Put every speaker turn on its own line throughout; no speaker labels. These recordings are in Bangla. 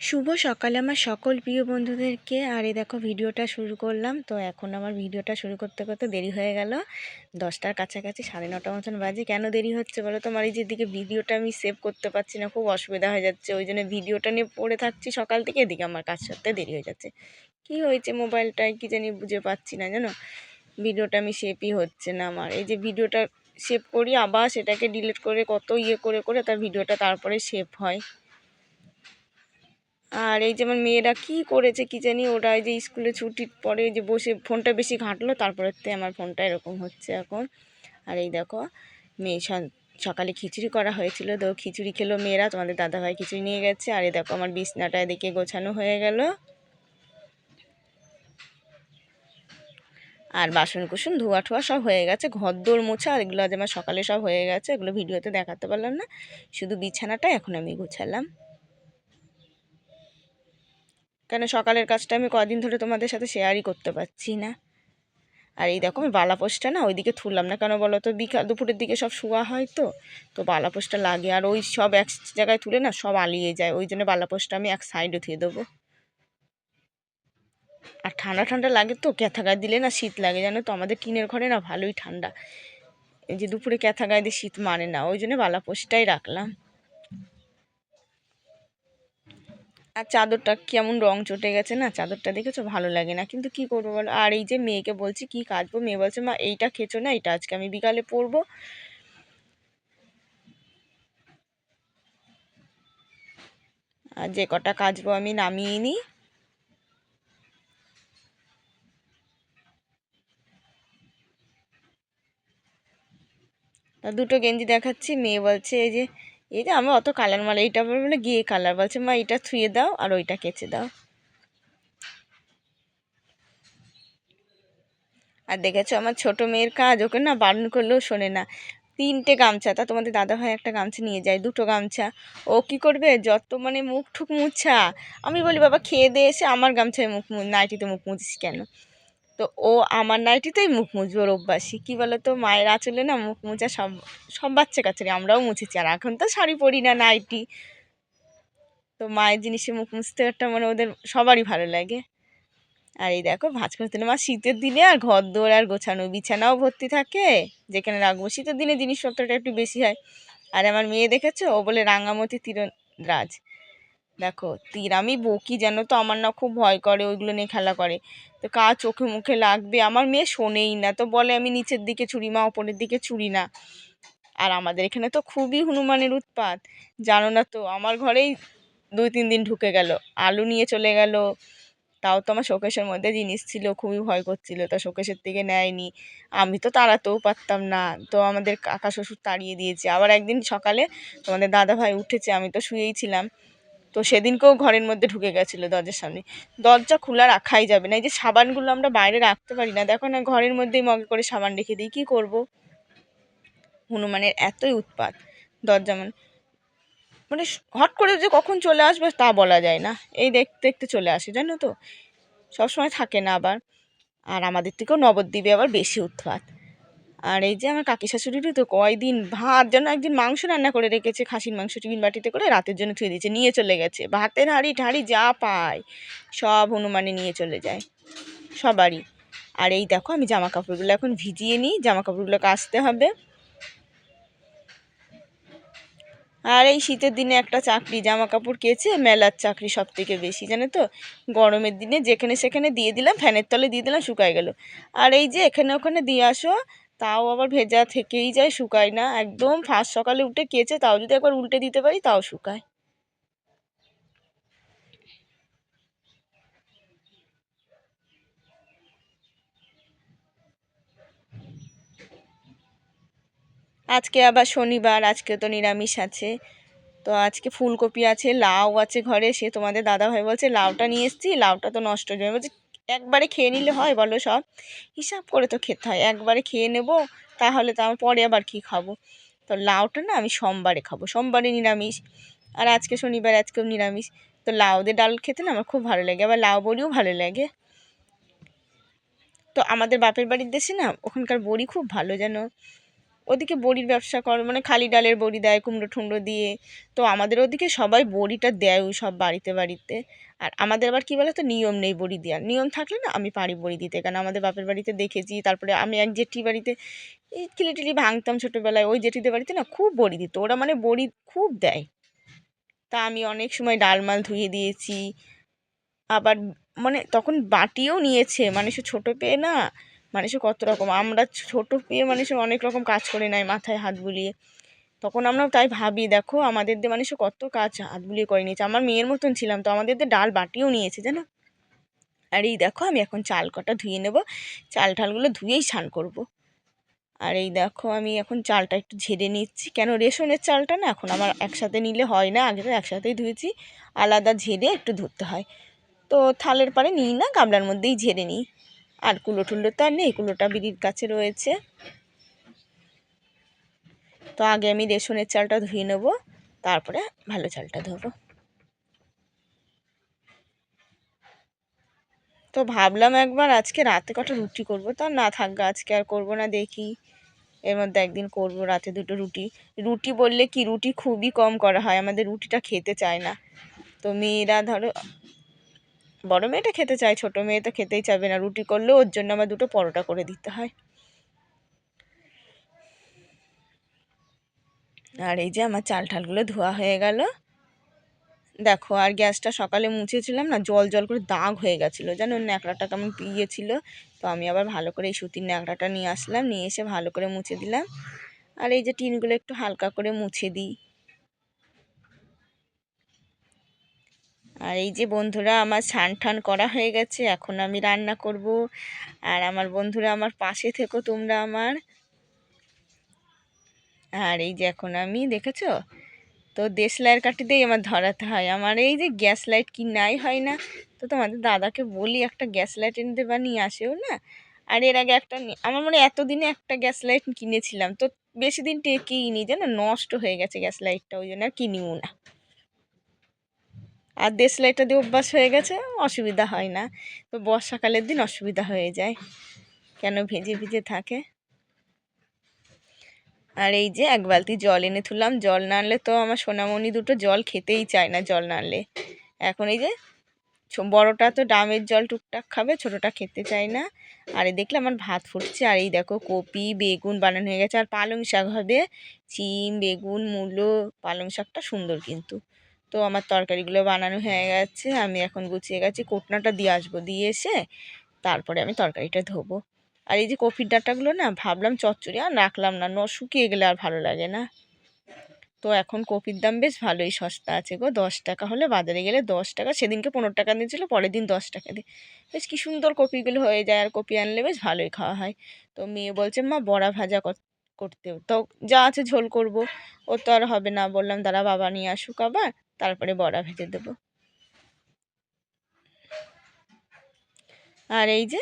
শুভ সকালে আমার সকল প্রিয় বন্ধুদেরকে। আর এই দেখো, ভিডিওটা শুরু করলাম। তো এখন আমার ভিডিওটা শুরু করতে করতে দেরি হয়ে গেল। দশটার কাছাকাছি, সাড়ে নটা মতন বাজে। কেন দেরি হচ্ছে বলো তোমার এই যেদিকে ভিডিওটা আমি সেভ করতে পারছি না, খুব অসুবিধা হয়ে যাচ্ছে। ওই জন্য ভিডিওটা নিয়ে পড়ে থাকছি সকাল থেকে, এদিকে আমার কাজ করতে দেরি হয়ে যাচ্ছে। কি হয়েছে মোবাইলটায়? কি জানি বুঝে পাচ্ছি না, জানো? ভিডিওটা আমি সেভই হচ্ছে না আমার। এই যে ভিডিওটা সেভ করি, আবার সেটাকে ডিলিট করে কত ইয়ে করে করে তার ভিডিওটা তারপরে সেভ হয়। আর এই যেমন মেয়েরা কি করেছে কি জানি, ওরা যে স্কুলে ছুটির পরে যে বসে ফোনটা বেশি ঘাঁটলো, তারপরেতে আমার ফোনটা এরকম হচ্ছে এখন। আর এই দেখো, মেয়ে সকালে খিচুড়ি করা হয়েছিল, তো খিচুড়ি খেলো মেয়েরা, তোমাদের দাদাভাই খিচুড়ি নিয়ে গেছে, আর এই দেখো আমার বিছনাটা এদিকে গোছানো হয়ে গেল। আর বাসন কুসন ধোয়া ঠোয়া সব হয়ে গেছে ঘর দোর মোছা, আর এগুলো আজ আমার সকালে সব হয়ে গেছে, এগুলো ভিডিওতে দেখাতে পারলাম না, শুধু বিছানাটা এখন আমি গুছালাম। কেন সকালের কাজটা আমি কদিন ধরে তোমাদের সাথে শেয়ারই করতে পারছি না। আর এই দেখো, আমি বালাপোষটা না ওইদিকে তুললাম না। কেন বলো তো বিকাল দুপুরের দিকে সব শোয়া হয় তো। তো বালাপোষটা লাগে, আর ওই সব এক জায়গায় তুলে না সব আলিয়ে যায়। ওই জন্য বালাপোষটা আমি এক সাইডে ধুয়ে দেবো। আর ঠান্ডা ঠান্ডা লাগে তো ক্যাথা গায়ে দিলে না শীত লাগে। জানো তো, আমাদের টিনের ঘরে না ভালোই ঠান্ডা। এই যে দুপুরে ক্যাথা গায়ে দিয়ে শীত মানে না। ওই জন্য বালাপোষটাই রাখলাম। আর চাদরটা কেমন রং চটে গেছে না? চাদরটা দেখেছ? ভালো লাগে না। কিন্তু কি করব বলো? আর এই যে মেয়েকে বলছি, কি কাচবো মেয়ে বলছে, মা, এইটা খেছো না এটা আজকে আমি বিকালে পরবো। আর যে কটা কাচবো আমি নামিয়ে নিই। দুটো গেঞ্জি দেখাচ্ছি। মেয়ে বলছে, এই যে এই যে আমি অত কালার মালা, এইটা বলে গিয়ে কালার বলছে, মা এটা থুয়ে দাও আর ওইটা কেচে দাও। আর দেখেছ আমার ছোট মেয়ের কাজ, ওকে না বারণ করলেও শোনে না। তিনটে গামছা, তা তোমাদের দাদা ভাই একটা গামছা নিয়ে যায়, দুটো গামছা। ও কি করবে? যত মানে মুখ ঠুক মুছা। আমি বলি, বাবা, খেয়ে দিয়ে এসে আমার গামছায় মুখ নাইটিতে মুখ মুছিস কেন? তো ও আমার নাইটিতেই মুখ মুছবে ওর অভ্যাসী কী বলো তো মায়ের আঁচলে না মুখ মুছা সব সব বাচ্চা কাচ্চারে আমরাও মুছেছি। আর এখন তো শাড়ি পরি না, নাইটি। তো মায়ের জিনিসে মুখ মুছতে একটা মানে ওদের সবারই ভালো লাগে। আর এই দেখো, ভাজ করতে মা শীতের দিনে আর ঘর দৌড় আর গোছানো, বিছানাও ভর্তি থাকে। যেখানে রাখব, শীতের দিনে জিনিসপত্রটা একটু বেশি হয়। আর আমার মেয়ে দেখেছ? ও বলে রাঙামতি তীররাজ দেখো, তীর। আমি বকি যেন তো আমার না খুব ভয় করে, ওইগুলো নিয়ে খেলা করে। তো কা চোখে মুখে লাগবে? আমার মেয়ে শোনেই না। তো বলে আমি নিচের দিকে ছুরি, মা ওপরের দিকে ছুরি না। আর আমাদের এখানে তো খুবই হনুমানের উৎপাত। জানো না তো, আমার ঘরেই দুই, তিন দিন ঢুকে গেল। আলু নিয়ে চলে গেল। তাও তো আমার শোকেশের মধ্যে জিনিস ছিল, খুবই ভয় করছিল। তো শোকেশের থেকে নেয়নি। আমি তো তাড়াতেও পারতাম না। তো আমাদের কাকা শ্বশুর তাড়িয়ে দিয়েছে। আবার একদিন সকালে তোমাদের দাদা ভাই উঠেছে, আমি তো শুয়েই ছিলাম। তো সেদিনকেও ঘরের মধ্যে ঢুকে গেছিল দরজার সামনে। দরজা খোলা রাখাই যাবে না, এই যে সাবানগুলো আমরা বাইরে রাখতে পারি না। দেখো না, ঘরের মধ্যেই মগে করে সাবান রেখে দিই, কী করব? হনুমানের এতই উৎপাত দরজা মানে। মানে হট করে যে কখন চলে আসবে তা বলা যায় না। এই দেখতে দেখতে চলে আসে, জানো তো? সবসময় থাকে না আবার। আর আমাদের থেকেও নবদ্বীপে আবার বেশি উৎপাত। আর এই যে আমার কাকি শাশুড়িরও তো কয়দিন ভাত যেন একদিন মাংস রান্না করে রেখেছে, খাসির মাংস টিফিন বাটিতে করে রাতের জন্য থুয়ে দিয়েছে, নিয়ে চলে গেছে। ভাতের হাঁড়ি ঢাড়ি যা পায়, সব হনুমানে নিয়ে চলে যায়, সবারই। আর এই দেখো আমি জামা কাপড়গুলো এখন ভিজিয়ে নিই জামা কাপড়গুলো কাচতে হবে। আর এই শীতের দিনে একটা চাকরি জামা কাপড় কেচে মেলার চাকরি সব থেকে বেশি, জানো তো? গরমের দিনে যেখানে সেখানে দিয়ে দিলাম, ফ্যানের তলে দিয়ে দিলাম, শুকায় গেল। আর এই যে এখানে ওখানে দিয়ে আসো তাও আবার ভেজা থেকেই যায়, শুকায় না। একদম ফার্স্ট সকালে উঠে কেচে তাও যদি একবার উল্টে দিতে পারি তাও শুকায়। আজকে আবার শনিবার, আজকে তো নিরামিষ আছে। তো আজকে ফুলকপি আছে, লাউ আছে ঘরে, সে তোমাদের দাদাভাই বলছে, লাউটা নিয়ে এসেছি, লাউটা তো নষ্ট হয়ে যাবে। বলছে একবারে খেয়ে নিলে হয় বলো সব? হিসাব করে তো খেতে হয়, একবারে খেয়ে নেব, তাহলে তো আমার পরে আবার কি খাব? তো লাউটা না আমি সোমবারে খাব, সোমবারে নিরামিষ। আর আজকে শনিবার, আজকেও নিরামিষ। তো লাউ দিয়ে ডাল খেতে না আমার খুব ভালো লাগে, আবার লাউ বড়িও ভালো লাগে। তো আমাদের বাপের বাড়ির দেশে না ওখানকার বড়ি খুব ভালো যেন ওদিকে বড়ির ব্যবসা করে মানে খালি ডালের বড়ি দেয়, কুমড়ো টুমড়ো দিয়ে। তো আমাদের ওদিকে সবাই বড়িটা দেয়ও সব বাড়িতে বাড়িতে। আর আমাদের আবার কী বলে তো নিয়ম নেই বড়ি দেওয়ার। নিয়ম থাকলে না আমি পারি বড়ি দিতে। কারণ আমাদের বাপের বাড়িতে দেখেছি, তারপরে আমি এক জেঠি বাড়িতে এই কিলি টিলি ভাঙতাম ছোটোবেলায়, ওই জেঠিদের বাড়িতে না খুব বড়ি দিত। ওরা মানে বড়ি খুব দেয়। তা আমি অনেক সময় ডালমাল ধুয়ে দিয়েছি। আবার মানে তখন বাটিও নিয়েছে মানে সে ছোটো পেয়ে না মানুষের কত রকম? আমরা ছোটো পেয়ে মানুষের অনেক রকম কাজ করে নেয় মাথায় হাত বুলিয়ে। তখন আমরা তাই ভাবি, দেখো, আমাদের দিয়ে মানুষের কত কাজ হাত বুলিয়ে করে নিয়েছে আমার মেয়ের মতন ছিলাম, তো আমাদের দিয়ে ডাল বাটিও নিয়েছে, জানো? আর এই দেখো, আমি এখন চাল কটা ধুয়ে নেব। চাল ঠালগুলো ধুয়েই স্নান করব। আর এই দেখো, আমি এখন চালটা একটু ঝেড়ে নিচ্ছি। কেন, রেশনের চালটা না এখন আমার একসাথে নিলে হয় না, আগে তো একসাথেই ধুয়েছি। আলাদা ঝেড়ে একটু ধুতে হয়। তো থালের পরে নিই না, গামলার মধ্যেই ঝেড়ে নিই। আর কুলো টুলো তো আর নেই, কুলোটা বিড়ির কাছে রয়েছে। তো আগে আমি রেশনের চালটা ধুয়ে নেব, তারপরে ভালো চালটা ধোবো। তো ভাবলাম একবার আজকে রাতে কটা রুটি করব, তা না থাকবে আজকে আর করব না, দেখি। এর মধ্যে একদিন করব, রাতে দুটো রুটি। রুটি বললে কি, রুটি খুবই কম করা হয়, আমাদের রুটিটা খেতে চায় না। তো মেয়েরা ধরো বড় মেয়েটা খেতে চায়, ছোটো মেয়ে তো খেতেই চাবে না। রুটি করলেও ওর জন্য আমার দুটো পরোটা করে দিতে হয়। আর এই যে আমার চাল ঠালগুলো ধোয়া হয়ে গেল। দেখো, আর গ্যাসটা সকালে মুছেছিলাম না, জল জল করে দাগ হয়ে গেছিল। জানো, ন্যাকড়াটা কেমন পিয়েছিল। তো আমি আবার ভালো করে এই সুতির ন্যাকড়াটা নিয়ে আসলাম, নিয়ে এসে ভালো করে মুছে দিলাম। আর এই যে টিনগুলো একটু হালকা করে মুছে দিই। আর এই যে বন্ধুরা আমার ছান ঠান করা হয়ে গেছে, এখন আমি রান্না করব। আর আমার বন্ধুরা আমার পাশে থেকো তোমরা আমার। আর এই যে এখন আমি, দেখেছ? তো দেশলাইয়ের কাঠিতেই আমার ধরাতে হয়। আমার এই যে গ্যাস লাইট কি নাই হয় না, তো তোমাদের দাদাকে বলি একটা গ্যাস লাইট এনে দেবা, নিয়ে আসেও না। আর এর আগে একটা আমার মনে এতদিনে একটা গ্যাস লাইট কিনেছিলাম। তো বেশি দিন টেকেই নি যেন নষ্ট হয়ে গেছে গ্যাস লাইটটা, ওই জন্য আর কিনিও না। আর দেশ লাইটটা দিয়ে অভ্যাস হয়ে গেছে, অসুবিধা হয় না। তো বর্ষাকালের দিন অসুবিধা হয়ে যায়, কেন ভেজে ভিজে থাকে। আর এই যে এক বালতি জল এনে তুললাম, জল না আনলে তো আমার সোনামণি দুটো জল খেতেই চায় না জল না আনলে। এখন এই যে বড়টা তো ডামের জল টুকটাক খাবে, ছোটোটা খেতে চায় না। আর এই দেখলে আমার ভাত ফুটছে, আর এই দেখো কপি, বেগুন বানানো হয়ে গেছে। আর পালং শাক হবে, চিম, বেগুন, মূলো, পালং শাকটা সুন্দর কিন্তু। তো আমার তরকারিগুলো বানানো হয়ে গেছে, আমি এখন গুছিয়ে গেছি, কোটনাটা দিয়ে আসব, দিয়ে এসে তারপরে আমি তরকারিটা ধোবো। আর এই যে কফির ডাটাগুলো না, ভাবলাম চচ্চড়ি আর রাখলাম না, ন শুকিয়ে গেলে আর ভালো লাগে না। তো এখন কপির দাম বেশ ভালোই সস্তা আছে গো, দশ টাকা হলে বাজারে গেলে দশ টাকা, সেদিনকে পনেরো টাকা দিয়েছিলো, পরের দিন দশ টাকা দিয়ে। বেশ কী সুন্দর কপিগুলো হয়ে যায়, আর কপি আনলে বেশ ভালোই খাওয়া হয়। তো মেয়ে বলছে, মা, বড়া ভাজা করতে। তো যা আছে ঝোল করব। ও তো আর হবে না। বললাম, দাঁড়া, বাবা নিয়ে আসুক আবার। তারপরে বড়া ভেজে দেবো। আর এই যে,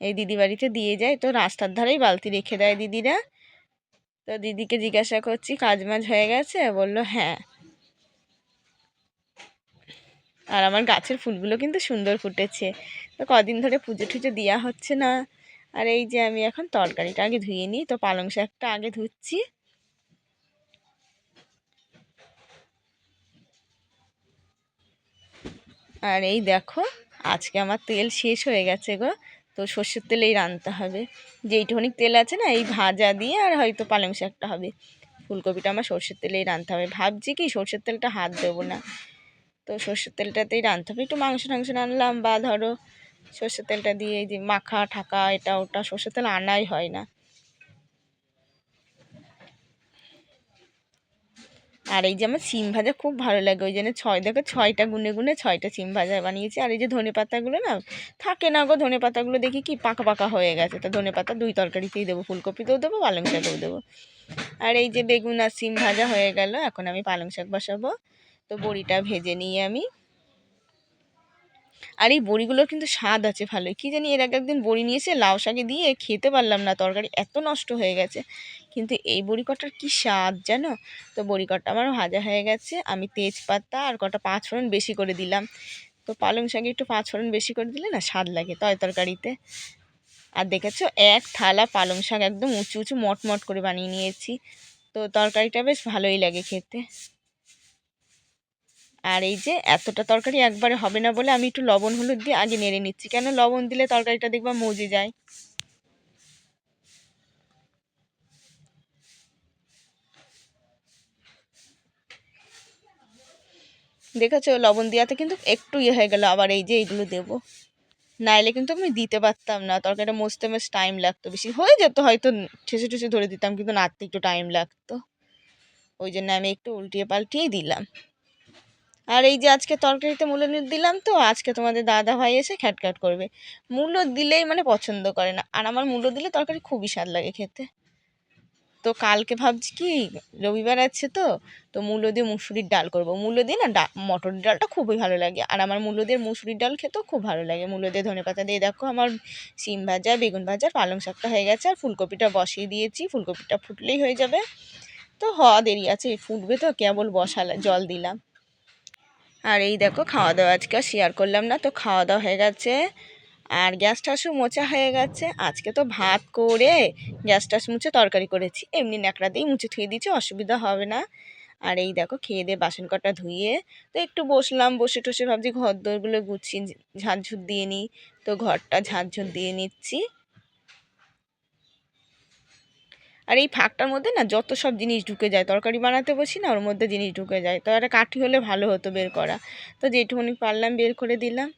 এই দিদি বাড়িতে দিয়ে যায়। তো রাস্তার ধারেই বালতি রেখে দেয় দিদিরা। তো দিদিকে জিজ্ঞাসা করছি, কাজ মাজ হয়ে গেছে? বলল হ্যাঁ। আর আমার গাছের ফুলগুলো কিন্তু সুন্দর ফুটেছে। তো কদিন ধরে পুজো টুজো দেওয়া হচ্ছে না। আর এই যে আমি এখন তরকারিটা আগে ধুয়ে নিই। তো পালং শাকটা আগে ধুচ্ছি। আর এই দেখো, আজকে আমার তেল শেষ হয়ে গেছে গো। তো সর্ষের তেলেই রাঁধতে হবে। যেইটুখানি তেল আছে না, এই ভাজা দিয়ে আর হয়তো পালং শাকটা হবে। ফুলকপিটা আমার সর্ষের তেলেই রাঁধতে হবে। ভাবছি কি সর্ষের তেলটা হাত দেবো না। তো সর্ষের তেলটাতেই রাঁধতে হবে। একটু মাংস টাংস রানলাম বা ধরো সর্ষের তেলটা দিয়ে এই যে মাখা, ঠাকা, এটা, ওটা সর্ষের তেল আনাই হয় না। আর এই যে আমার সিম ভাজা খুব ভালো লাগে, ওই জন্য ছয়, দেখো ছয়টা গুনে গুনে ছয়টা সিম ভাজা বানিয়েছি। আর এই যে ধনে পাতাগুলো না, থাকে না গো ধনে পাতাগুলো দেখি কি পাকা পাকা হয়ে গেছে। তো ধনে পাতা দুই তরকারিতেই দেবো, ফুলকপিতেও দেবো, পালং শাকেও দেবো। আর এই যে বেগুন আর সিম ভাজা হয়ে গেল, এখন আমি পালং শাক বসাবো। তো বড়িটা ভেজে নিয়ে আমি। আর এই বড়িগুলোর কিন্তু স্বাদ আছে ভালোই। কী জানি এর এক একদিন বড়ি নিয়েছে, লাউ শাকে দিয়ে খেতে পারলাম না, তরকারি এত নষ্ট হয়ে গেছে। কিন্তু এই বড়ি কটার কী স্বাদ জানো? তো বড়ি কটা আমার ভাজা হয়ে গেছে, আমি তেজপাতা আর কটা পাঁচ ফোড়ন বেশি করে দিলাম। তো পালং শাকে একটু পাঁচ ফোড়ন বেশি করে দিলে না স্বাদ লাগে তয় তরকারিতে। আর দেখেছ, এক থালা পালং শাক একদম উঁচু উঁচু মটমট করে বানিয়ে নিয়েছি। তো তরকারিটা বেশ ভালোই লাগে খেতে। আর এই যে এতটা তরকারি একবারে হবে না বলে আমি একটু লবণ, হলুদ দিয়ে আগে নেড়ে নিচ্ছি। কেন? লবণ দিলে তরকারিটা দেখবা মজে যায়। দেখেছ? লবণ দেওয়াতে কিন্তু একটু ইয়ে হয়ে গেল, আবার এই যে এইগুলো দেবো। নাইলে কিন্তু আমি দিতে পারতাম না। তরকারিটা মজতে বেশ টাইম লাগতো। বেশি হয়ে যেত হয়তো, ঠেসে ঠেসে ধরে দিতাম, কিন্তু নাড়তে একটু টাইম লাগতো। ওই জন্য আমি একটু উল্টিয়ে পাল্টিয়ে দিলাম। আর এই যে আজকে তরকারিতে মূলো দিলাম তো, আজকে তোমাদের দাদা ভাই এসে খ্যাটখ্যাট করবে। মূলো দিলেই মানে পছন্দ করে না। আর আমার মূলো দিলে তরকারি খুবই স্বাদ লাগে খেতে। তো কালকে ভাবছি কি, রবিবার আছে তো তো মূলো দিয়ে মুসুরির ডাল করব। মূলো দিয়ে না ডা মটর ডালটা খুবই ভালো লাগে। আর আমার মূলো দিয়ে মুসুরির ডাল খেতেও খুব ভালো লাগে। মূলো দিয়ে ধনে পাতা দিয়ে দেখো আমার সিম ভাজা, বেগুন ভাজা, পালং শাকটা হয়ে গেছে। আর ফুলকপিটা বসিয়ে দিয়েছি। ফুলকপিটা ফুটলেই হয়ে যাবে। তো হওয়া দেরি আছে, ফুটবে তো, কেবল বসালে জল দিলাম। আর এই দেখো খাওয়া দাওয়া আজকে শেয়ার করলাম না, তো খাওয়া দাওয়া হয়ে গেছে। আর গ্যাস টাসও মোচা হয়ে গেছে। আজকে তো ভাত করে গ্যাস টাস মুছে তরকারি করেছি। এমনি ন্যাকড়া দিয়েই মুছে থুয়ে দিচ্ছি অসুবিধা হবে না। আর এই দেখো খেয়ে দিয়ে বাসন কটা ধুয়ে, তো একটু বসলাম, বসে টসে ভাবছি ঘর দোরগুলো গুছিয়ে ঝাঁঝুর দিয়ে নিই। তো ঘরটা ঝাঁঝুর দিয়ে নিচ্ছি। আর এই ফাঁকটার মধ্যে না যত সব জিনিস ঢুকে যায়, তরকারি বানাতে বসি না, ওর মধ্যে জিনিস ঢুকে যায়। তো একটা কাঠি হলে ভালো হতো বের করা। তো যেটুকুনি পারলাম বের করে দিলাম।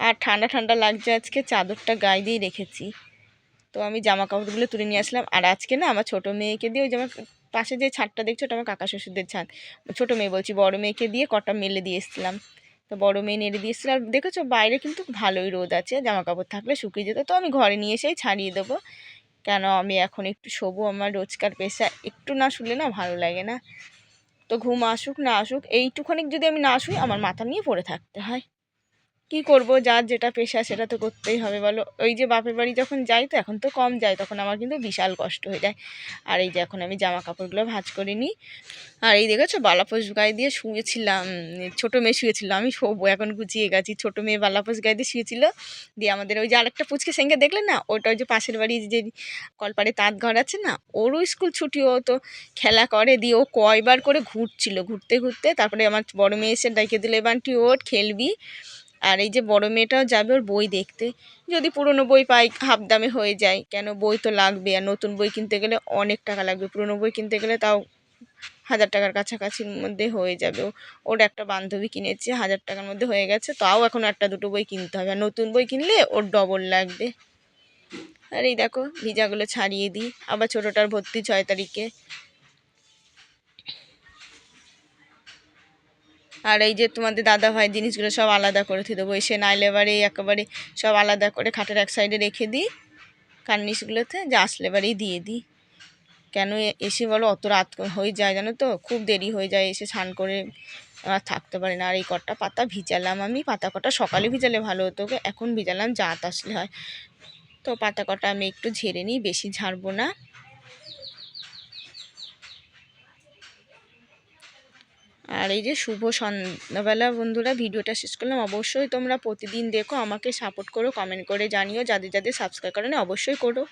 আর ঠান্ডা ঠান্ডা লাগছে আজকে, চাদরটা গায়ে দিয়ে রেখেছি। তো আমি জামা কাপড়গুলো তুলে নিয়ে আসলাম। আর আজকে না আমার ছোটো মেয়েকে দিয়ে ওই আমার পাশে যে ছাদটা দেখছ, ওটা আমার কাকা শ্বশুরদের ছাদ। ছোটো মেয়ে বলছি, বড় মেয়েকে দিয়ে কটা মেলে দিয়ে এসেছিলাম। তো বড় মেয়ে নেড়ে দিয়ে এসেছিলাম আর দেখেছ বাইরে কিন্তু ভালোই রোদ আছে জামা কাপড় থাকলে শুকিয়ে যেত। তো আমি ঘরে নিয়ে এসেই ছাড়িয়ে দেবো। কেন আমি এখন একটু শোবো আমার রোজকার পেশা? একটু না শুলে না ভালো লাগে না। তো ঘুম আসুক, না আসুক এইটুখানি যদি আমি না শুই, আমার মাথা নিয়ে পড়ে থাকতে হয়। কি করব? যার যেটা পেশা সেটা তো করতেই হবে, বলো। ওই যে বাপের বাড়ি যখন যাই তো এখন তো কম যাই তখন আমার কিন্তু বিশাল কষ্ট হয়ে যায়। আর এই যে এখন আমি জামা কাপড়গুলো ভাজ করে নিই। আর এই দেখেছ বালাপোষ গায়ে দিয়ে শুয়েছিলাম, ছোটো মেয়ে শুয়েছিল, আমি শোবো, এখন গুছিয়ে গেছি। ছোটো মেয়ে বালাপোষ গায়ে দিয়ে শুয়েছিল, দিয়ে আমাদের ওই যে আরেকটা পুচকে সেঙ্গে দেখলে না, ওটা ওই যে পাশের বাড়ি যে কলপাড়ে তাঁত ঘর আছে না, ওরও স্কুল ছুটি ও তো খেলা করে দিয়ে ও কয়বার করে ঘুরছিল, ঘুরতে ঘুরতে। তারপরে আমার বড় মেয়ে এসে ডেকে দিল এবারটি ওট খেলবি। আর এই যে বড় মেয়েটাও যাবে ওর বই দেখতে। যদি পুরনো বই পাই, হাফ দামে হয়ে যায়। কেন? বই তো লাগবে। আর নতুন বই কিনতে গেলে অনেক টাকা লাগবে। পুরনো বই কিনতে গেলে তাও হাজার টাকার কাছাকাছির মধ্যে হয়ে যাবে। ওর একটা বান্ধবী কিনেছে, হাজার টাকার মধ্যে হয়ে গেছে। তাও এখন একটা দুটো বই কিনতে হবে। আর নতুন বই কিনলে ওর ডবল লাগবে। আর এই দেখো, ভিজাগুলো ছাড়িয়ে দিই। আবার ছোটোটার ভর্তি ছয় তারিখে। আর এই যে তোমাদের দাদা ভাই জিনিসগুলো সব আলাদা করে থুয়ে দেবো। এসে নাইলে এবারে একেবারে সব আলাদা করে খাটের এক সাইডে রেখে দিই, কার্নিশগুলোতে যে আসলে এবারেই দিয়ে দিই। কেন এসে বলো, অত রাত হয়ে যায় জানো তো? খুব দেরি হয়ে যায় এসে স্নান করে আর থাকতে পারে না। আর এই কটা পাতা ভিজালাম আমি, পাতা কটা সকালে ভিজালে ভালো হতো এখন ভিজালাম, জাত আসলে হয়। তো পাতা কটা আমি একটু ঝেড়ে নিই, বেশি ঝাড়বো না। আর এই যে শুভ সন্ধ্যাবেলা বন্ধুরা, ভিডিওটা শেষ করলাম। অবশ্যই তোমরা প্রতিদিন দেখো, আমাকে সাপোর্ট করো কমেন্ট করে জানিও। যাদের যাদের সাবস্ক্রাইব করেন, অবশ্যই করো।